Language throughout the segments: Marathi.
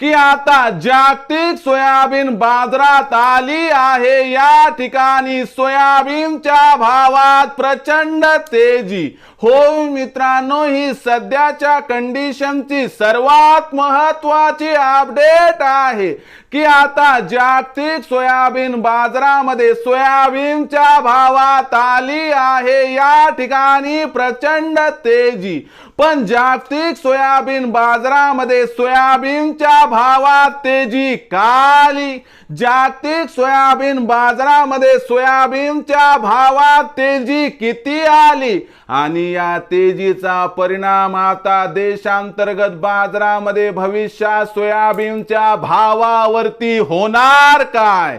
की आता जागतिक सोयाबीन बाजारात आली आहे. या ठिकाणी सोयाबीनच्या भावात प्रचंड तेजी. हो मित्रांनो ही सध्याच्या कंडिशनची सर्वात महत्वाची अपडेट आहे की आता जागतिक सोयाबीन बाजारामध्ये सोयाबीनच्या भावात आली आहे. या ठिकाणी प्रचंड तेजी. पण जागतिक सोयाबीन बाजारामध्ये सोयाबीनच्या भावात तेजी काली. जागतिक सोयाबीन बाजारामध्ये सोयाबीनच्या भावात तेजी किती आली? आणि या तेजीचा परिणाम आता देशांतर्गत बाजारामध्ये भविष्यात सोयाबीनच्या भावावरती होणार काय?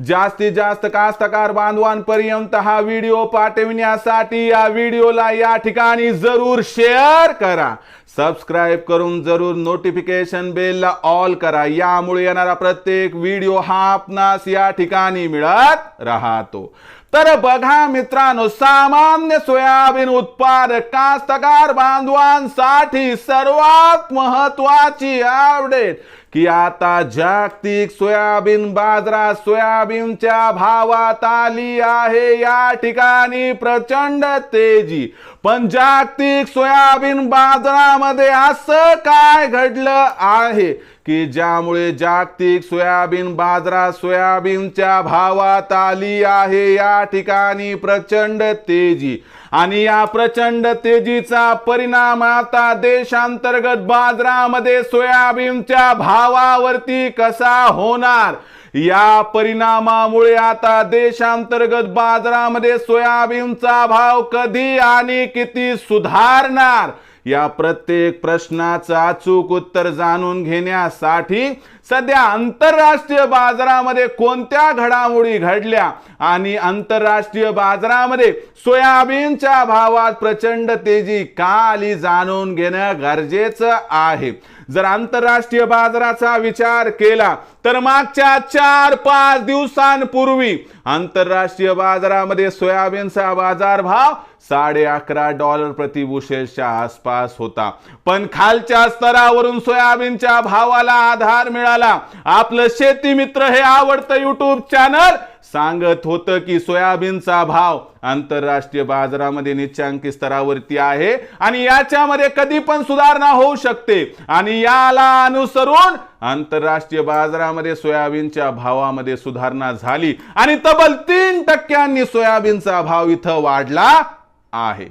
जास्तीत जास्त कास्तकार बांधवांपर्यंत हा व्हिडिओ पाठविण्यासाठी या व्हिडिओला या ठिकाणी जरूर शेअर करा. सबस्क्राईब करून जरूर नोटिफिकेशन बेलला ऑल करा. यामुळे येणारा प्रत्येक व्हिडिओ हा आपणास या ठिकाणी मिळत राहतो. तर बघा मित्रांनो सामान्य सोयाबीन उत्पादक कास्तकार बांधवांसाठी सर्वात महत्वाची अपडेट की आता जागतिक सोयाबीन बाजारात सोयाबीनच्या भावात आली आहे. या ठिकाणी प्रचंड तेजी. पण जागतिक सोयाबीन देशामध्ये असं काय घडलं आहे की ज्यामुळे जागतिक सोयाबीन बाजारात सोयाबीनच्या भावात आली आहे? या ठिकाणी प्रचंड तेजी. आणि या प्रचंड तेजीचा परिणाम आता देशांतर्गत बाजारामध्ये सोयाबीनच्या भावावरती कसा होणार? या परिणामामुळे आता देशांतर्गत बाजारामध्ये सोयाबीनचा भाव कधी आणि किती सुधारणार? या प्रत्येक प्रश्नाचं अचूक उत्तर जाणून घेण्यासाठी सध्या आंतरराष्ट्रीय बाजारामध्ये कोणत्या घडामोडी घडल्या आणि आंतरराष्ट्रीय बाजारामध्ये सोयाबीनच्या भावात प्रचंड तेजी का आली जाणून घेणं गरजेचं आहे. जर आंतरराष्ट्रीय बाजाराचा विचार केला तर मागच्या चार पाच दिवसांपूर्वी आंतरराष्ट्रीय बाजारामध्ये सोयाबीनचा बाजारभाव साडे अकरा डॉलर प्रति बुशेलच्या आसपास होता. पण खालच्या स्तरावरून सोयाबीनच्या भावाला आधार मिळाला. आपलं शेती मित्र हे आवडतं युट्यूब चॅनल सांगत होतं की सोयाबीनचा भाव आंतरराष्ट्रीय बाजारामध्ये निच्चांकी स्तरावरती आहे आणि याच्यामध्ये कधी पण सुधारणा होऊ शकते. आणि याला अनुसरून आंतरराष्ट्रीय बाजारामध्ये सोयाबीनच्या भावामध्ये सुधारणा झाली आणि तब्बल तीन टक्क्यांनी सोयाबीनचा भाव इथं वाढला आहे.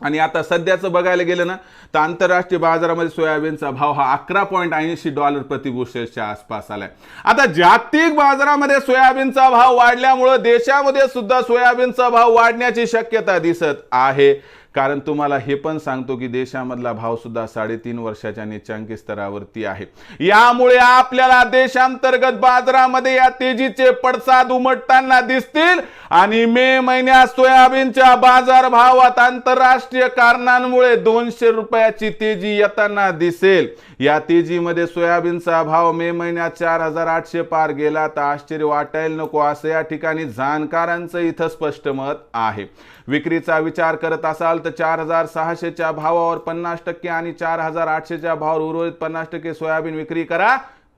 आणि आता सध्याचं बघायला गेलं ना तर आंतरराष्ट्रीय बाजारामध्ये सोयाबीनचा भाव हा अकरा पॉईंट ऐंशी डॉलर प्रतिबुशेच्या आसपास आलाय. आता जागतिक बाजारामध्ये सोयाबीनचा भाव वाढल्यामुळं देशामध्ये सुद्धा सोयाबीनचा भाव वाढण्याची शक्यता दिसत आहे. कारण तुम्हाला हे पण सांगतो की देशामधला भाव सुद्धा साडेतीन वर्षाच्या निचांकी स्तरावरती आहे. यामुळे आपल्याला देशांतर्गत बाजारामध्ये या तेजीचे पडसाद उमटताना दिसतील आणि मे महिन्यात सोयाबीनच्या बाजार भावात आंतरराष्ट्रीय कारणांमुळे दोनशे रुपयाची तेजी येताना दिसेल. या तेजीमध्ये सोयाबीनचा भाव मे महिन्यात चार हजार आठशे पार गेला तर आश्चर्य वाटायला नको असं या ठिकाणी जाणकारांचं इथं स्पष्ट मत आहे. विक्रीचा विचार करत असाल तर चार हजार सहाशेच्या भावावर पन्नास टक्के आणि चार हजार आठशेच्या भावावर उर्वरित पन्नास टक्के सोयाबीन विक्री करा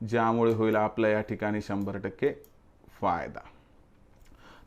ज्यामुळे होईल आपला या ठिकाणी शंभर टक्के फायदा.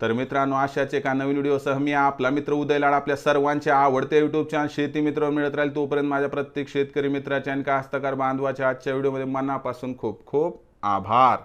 तर मित्रांनो अशाच एका नवीन व्हिडिओसह मी आपला मित्र उदय लाड आपल्या सर्वांचे आवडते युट्यूब चॅनल शेती मित्र मिळत राहील तोपर्यंत माझ्या प्रत्येक शेतकरी मित्राच्या आणि कास्तकार बांधवाच्या आजच्या व्हिडिओमध्ये मनापासून खूप खूप आभार.